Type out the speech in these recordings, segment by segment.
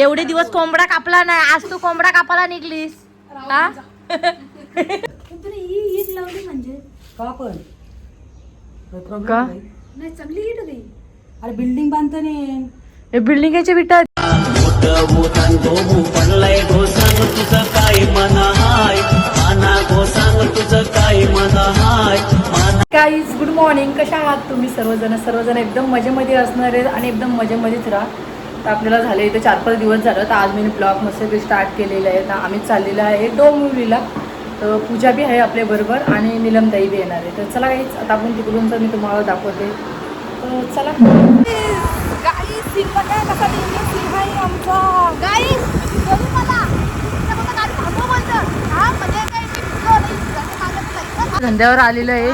एवढे दिवस कोंबडा कापला नाही आज तू कोंबडा कापायला निघलीस. हा? लावली म्हणजे. का पण? काही problem का? नाही. नाही चांगली ईद होती. अरे बिल्डिंग बांधताने हे विटा काय काय गाईज गुड मॉर्निंग कशा आहात तुम्ही? सर्वजण सर्वजण एकदम मजेमध्ये असणार आहेत आणि एकदम मजेमध्येच राहा. तर आपल्याला झाले इथे चार पाच दिवस झालं. तर आज मी ब्लॉग मस्त स्टार्ट केलेलं आहे. तर आम्ही चाललेलं आहे डोंबिवलीला तर पूजा बी आहे आपल्याबरोबर आणि निलमताई बी येणार आहे. तर चला काहीच आता आपण तिकडून मी तुम्हाला दाखवते. तर चला. धंद्यावर आलेलं आहे.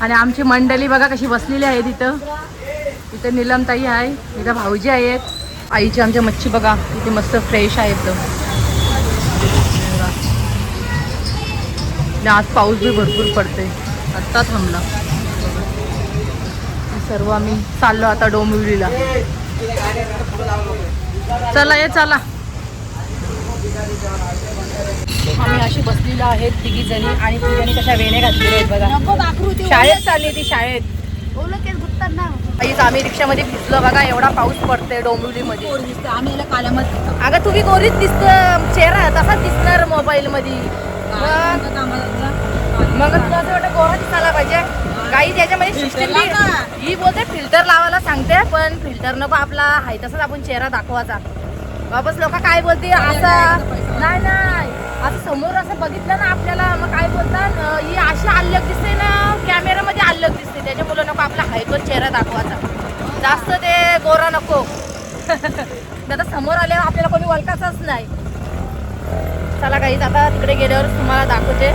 आणि आमची मंडळी बघा कशी बसलेली आहे तिथं. इथं निलमताई आहे इथं भाऊजी आहेत. आईची आमच्या मच्छी बघा इथे मस्त फ्रेश आहे एकदम. आज पाऊस बी भरपूर पडते आत्ता थांबला. सर्व आम्ही चाललो आता डोंबिवलीला. चला ये चला. आम्ही अशी बसलेलो आहेत तिघी जणी आणि पूजाने कशा वेण्या घातलेल्या आहेत बघा. शाळेत चालली ती शाळेत. आईच आम्ही रिक्षामध्ये भिजलो बघा एवढा पाऊस पडतोय डोंबिवलीमध्ये. आम्ही अगं तुम्ही गोरीच दिसत चेहरा तसाच दिसणार मोबाईल मध्ये मग मग तुला असं वाटतं गोरा दिसायला पाहिजे? काही त्याच्यामध्ये सिस्टीम ही बोलते फिल्टर लावायला सांगते पण फिल्टर नको आपला. हाय तसाच आपण चेहरा दाखवायचा. वापस लोक काय बोलते असं नाही नाही. असं समोर असं बघितलं ना आपल्याला मग काय बोलतात नको चेहरा दाखवायचा. जास्त ते गोरा नको. आता समोर आल्यावर आपल्याला कोणी ओळखायचंच नाही. चला काहीच आता तिकडे गेल्यावर तुम्हाला दाखवते.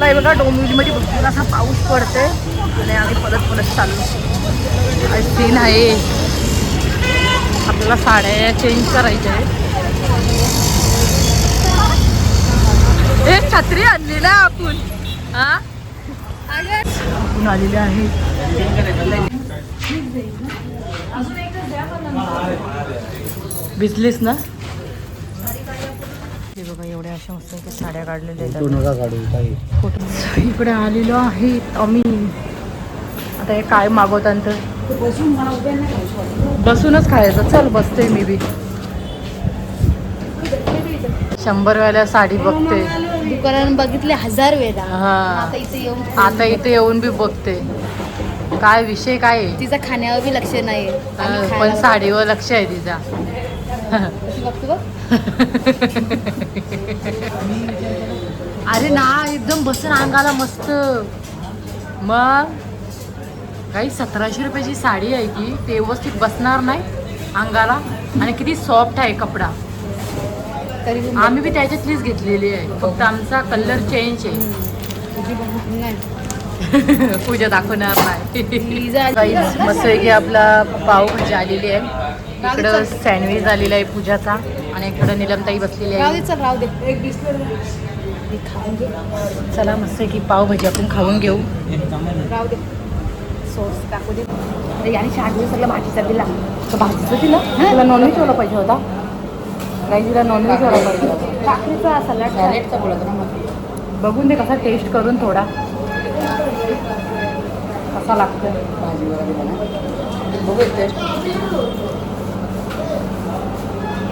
नाही बघा डोंबिवलीमध्ये भरपूर असा पाऊस पडते आणि आम्ही परत परत चाललो. सीन आहे. आपल्याला साड्या चेंज करायच्या आहेत. छत्री आणली ना आपण. हा? आलेले आहे भिजलीस ना बघा एवढ्या अशा मस्त साड्या काढलेल्या आहेत. इकडे आलेलो आहे आम्ही आता हे काय मागवतात तर? बसूनच खायचं. चल बसते मी बी. शंभर वेळेला साडी बघते. दुकानात बघितले हजार वेळा हा. आता इथे येऊन आता इथे येऊन बी बघते. काय विषय काय आहे? तिचा खाण्यावर बी लक्ष नाही पण साडीवर लक्ष आहे तिचा. बघतो बघ. अरे ना एकदम बसून अंगाला मस्त. मग? काही सतराशे रुपयाची साडी आहे ती. ते व्यवस्थित बसणार नाही अंगाला. आणि किती सॉफ्ट आहे कपडा. तरी आम्ही बी त्याच्यातलीच घेतलेली आहे. फक्त आमचा कलर चेंज आहे. पूजा दाखवणार नाही. Guys, मस्तपैकी आपला पावभाजी आलेली आहे. इकडं सँडविच आलेला आहे पूजाचा आणि इकडं निलमताई बसलेली आहे. चल हे मस्त की पावभाजी आपण खाऊन घेऊ. सॉस टाकू दे. याने शाळेत सगळं भाजीचा दिला तर भाजीचं दिलं तुला नॉनव्हेज वाला पाहिजे होता. नाही तिला नॉनव्हेज वाला पाहिजे सलाड सॅलेडचा बोलत ना मग. बघून दे कसा टेस्ट करून थोडा. कसा भाजी वगैरे ना बघू टेस्ट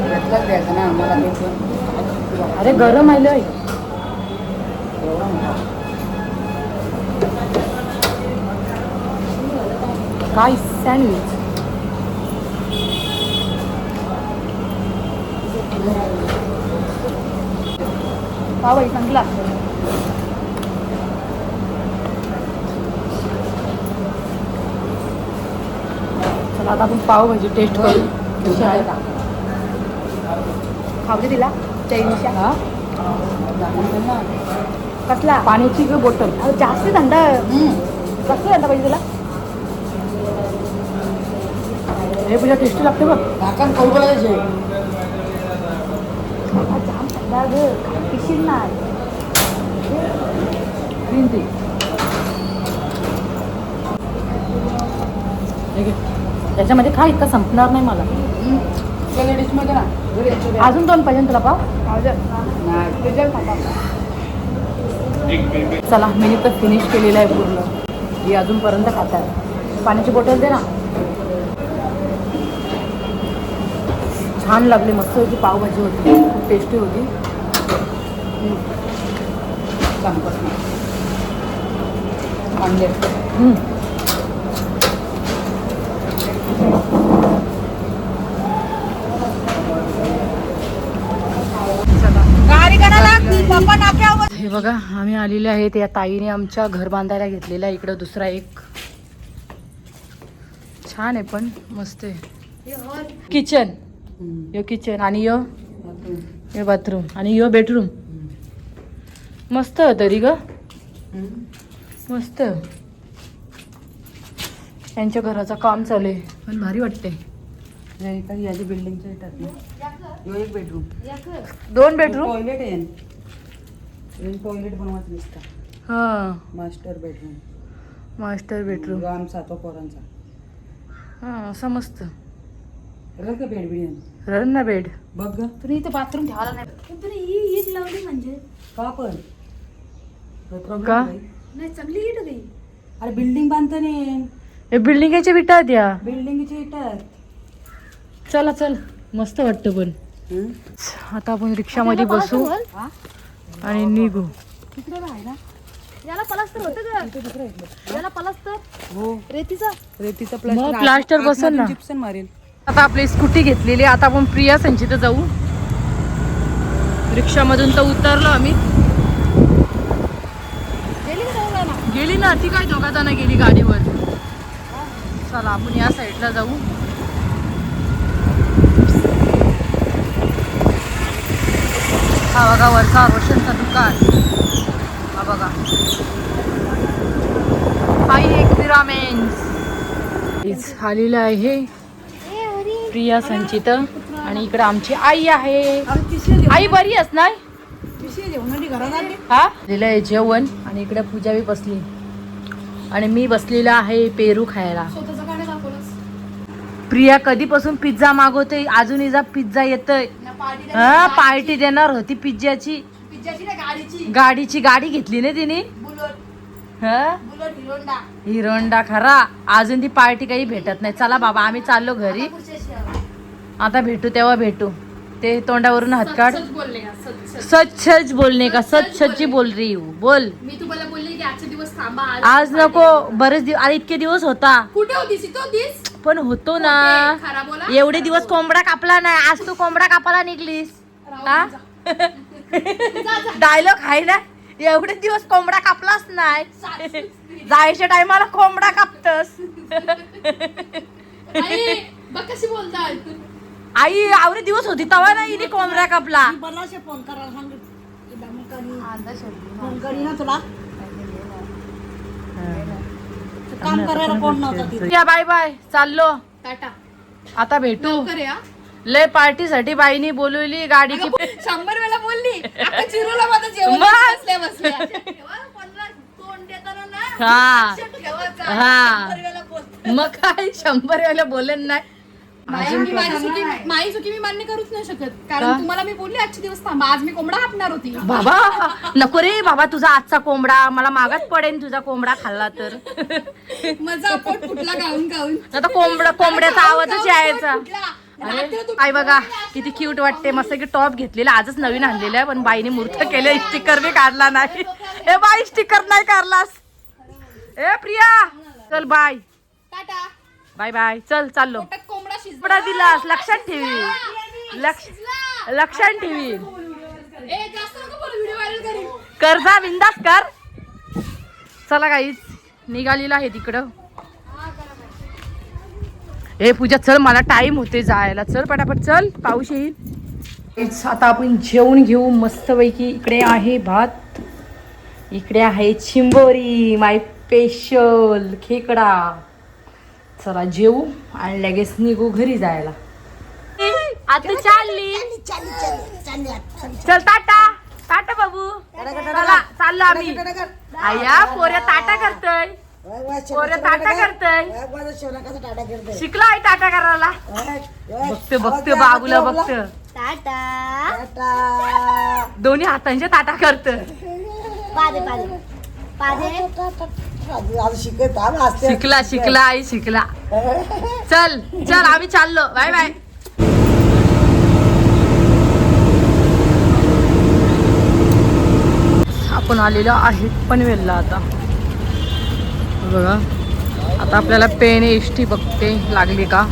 घेतलाच द्यायचं ना आम्हाला ते अरे गरम आलं मोठा. काय सँडविच पावभाजी चांगली लागते चला आता आपण पावभाजी टेस्ट करू. कशी आहे का खाऊ दे तिला. चैनीच्या हा? कसला? पाण्याची ग बॉटल जास्त थंडा हम्म. कसं थंडा पाहिजे तुला? हे पूजा टेस्टी लागते बघ. झाकण करू पाहिजे हा जाम थंडा ग पिशील नाही ग्रीन टी याच्यामध्ये खा इतका संपणार नाही मला. अजून दोन पाहिजे तुला पाव. चला मी तर फिनिश केलेलं आहे पूर्ण. ही अजूनपर्यंत खातात पाण्याची बॉटल दे ना. छान लागली मस्त होती पावभाजी होती खूप टेस्टी होती. ऑमलेट. हे बघा आम्ही आलेले आहेत या ताईने आमच्या घर बांधायला घेतलेलं इकडं दुसरा एक छान आहे पण मस्त आहे किचन यो किचन आणि यो हे बाथरूम आणि यो बेडरूम मस्त तरी ग. मस्त. यांच्या घराचं काम चालू आहे. पण भारी वाटते याची बिल्डिंगच्या येतात ह्यो एक बेडरूम दोन बेडरूम टॉयलेट आहे टॉयलेट बनवत नसतं. हा. मास्टर बेडरूम मास्टर बेडरूम आमचा तो पोरांचा. हा असं मस्त. रग बेड बिड. रन ना बेड. बघ ग. तुम्ही इथे बाथरूम ठेवायला नाही. पण तुम्ही ही ईट लावली म्हणजे? का पण? problem का? नाही? नाही चांगली ईट होती अरे बिल्डिंग बांधताना हे बिल्डिंगच्या विटा द्या. बिल्डिंगचे येतात चला चल. मस्त वाटतं पण. आता आपण रिक्षामध्ये बसू आणि निघू. तिकडे राहायला याला पलास्तर होतं का याला पलास्तर. हो. रेतीचा. रेतीचा मग plaster बसेल ना. जिप्सन मारेल. आता आपली स्कूटी घेतलेली. आता आपण प्रिया संचित जाऊ. रिक्षामधून तर उतरलो आम्ही. गेली ना गेली ना ती काय दोघा जण गेली गाडीवर. चला आपण या साईडला जाऊ. हा बघा वरचा रोशनचा दुकान. हा बघा. हाय एक्झिरामेन्स आलेलं आहे. प्रिया संचित आणि इकडे आमची आई आहे. आई बरी ना हा? दिलं आहे जेवण आणि इकडे पूजा बी बसली. आणि मी बसलेला आहे पेरू खायला. प्रिया कधीपासून पिझ्झा मागवते अजून इजा पिझ्झा येतोय. पार्टी हा पार्टी देणार होती पिझ्झाची गाडीची गाडी घेतली ना तिने? हिरोंडा खरा. अजून ती पार्टी काही भेटत नाही. चला बाबा आम्ही चाललो घरी. आता भेटू तेव्हा भेटू. ते तोंडावरून हात काढ. सच बोलले का सच सच. सच बोलणे का? सच सच्ची बोल रही हूँ बोल. मी तुम्हाला बोलले की आजचे दिवस थांबा आज नको. बरेच दिवस अरे इतके दिवस होता. कुठे होतीस? होतीस? पण होतो ना. एवढे दिवस कोंबडा कापला नाही. आज तू कोंबडा कापायला निघलीस. हा? डायलॉग आहे ना? एवढे दिवस कोंबडा कापलाच नाही. जायच्या टायमाला कोंबडा कापतस. कशी बोलतात आई एवढे दिवस होती तवा ना हिने कोंबडा कापला. काम करायला कोण नव्हतं या बाय बाय. चाललो. टाटा. आता भेटू. लवकर या. लय पार्टीसाठी बाईनी बोलवली गाडीची शंभर वेळा बोलली आता चिरूला माझं जेवण मग? बसल्या बसल्या. तोंड देताना ना हा. लक्षात ठेवायचं. हा. शंभर वेळा बोलते. मग काय? शंभर वेळेला बोलेन नाही. नाही, मी माझी चुकी माझी चुकी मी मान्य करूच नाही शकत. का? कारण तुम्हाला मी बोलली आजचे दिवस थांबा. आज मी कोंबडा हाकणार होती. बाबा नको रे बाबा तुझा आजचा कोंबडा. मला मागात पडेन तुझा कोंबडा खाल्ला तर. माझा पोट फुटला गाऊन गाऊन. आता कोंबडा कोंबड्याचा आवाजच यायचा. फुटला. अरे आई बघा किती क्यूट वाटते. मस्त की टॉप घेतलेला. आजच नवीन आणलेला आहे पण बाईने मूर्त केलं स्टिकर बी काढला नाही. ए बाई स्टिकर नाही काढलास. ए प्रिया चल बाय. टाटा. Bye bye. चल चाललो. कोंबडा दिलास? लक्षात ठेवी. लक्ष लक्षात ठेवी. कर जा बिंदास कर. चला काहीच निघालेलं आहे तिकडं. ए पूजा चल मला टाइम होते जायला. चल पटापट चल. पाऊस येईल. आता आपण जेवण घेऊ मस्तपैकी. इकडे आहे भात. इकडे आहे चिंबोरी माय स्पेशल खेकडा. चला जेवू आणि लगेच निघू घरी जायला. आता चालली. चल टाटा. टाटा बाबू. चला चाललो आम्ही. आया पोऱ्या ताटा करतय. पोरं टाटा करतय. टाटा करते शिकला आहे टाटा करायला? बघते बघते बाबूला बघते. टाटा टाटा दोन्ही हातांच्या ताटा करत पादे पादे. पादे. आज शिकत आम्ही असते शिकला शिकला आई शिकला. चल चल आम्ही चाललो. Bye bye. आपण आलेलो आहे पनवेलला आता. बघा. आता आपल्याला पेन एस टी बघते लागली का?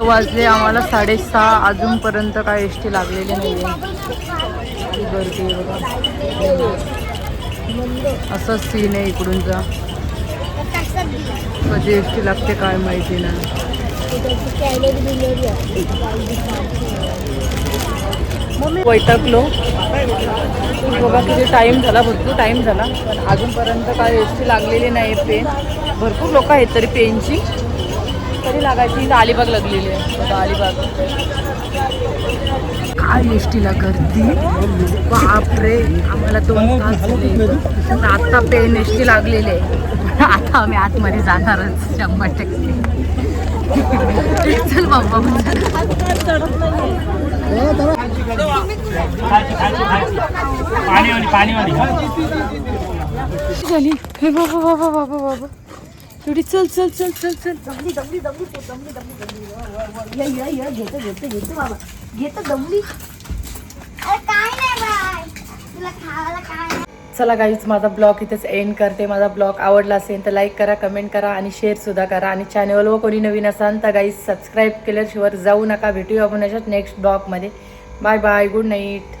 वाजले आम्हाला साडेसहा अजूनपर्यंत काय एस टी लागलेली नाही आहे गर्दी बघा. असं सीन आहे इकडूनचा कधी एस टी लागते काय माहिती नाही वैतागलो. बघा किती टाईम झाला? भरपूर टाईम झाला. पण अजूनपर्यंत काय एस टी लागलेली नाही पेन. भरपूर लोक आहेत तरी पेनची. तरी लागायची. इथं अलिबाग लागलेली आहे. बघा अलिबाग. काय एस टीला गर्दी? बापरे. आम्हाला दोन तास झाले. तर आता पेन एस टी लागलेली आहे. आता आम्ही आतमध्ये जाणारच. शंभर टक्के. चल बाबा. झाली हे बाबा बाबा बाबा बाबा थोडी चल चल चल चल चल दमली दमली दमली तू दमली दमली दमली या या या घेतो घेतो घेतो बाबा घेतो दमली चला गाईच माझा ब्लॉग इथेच एंड करते. माझा ब्लॉग आवडला असेल तर लाईक करा कमेंट करा आणि शेअर सुद्धा करा. आणि चॅनलवर कोणी नवीन असाल तर गाईज सबस्क्राईब केल्याशिवाय जाऊ नका. भेटूया आपण अशाच नेक्स्ट ब्लॉगमध्ये बाय बाय गुड नाईट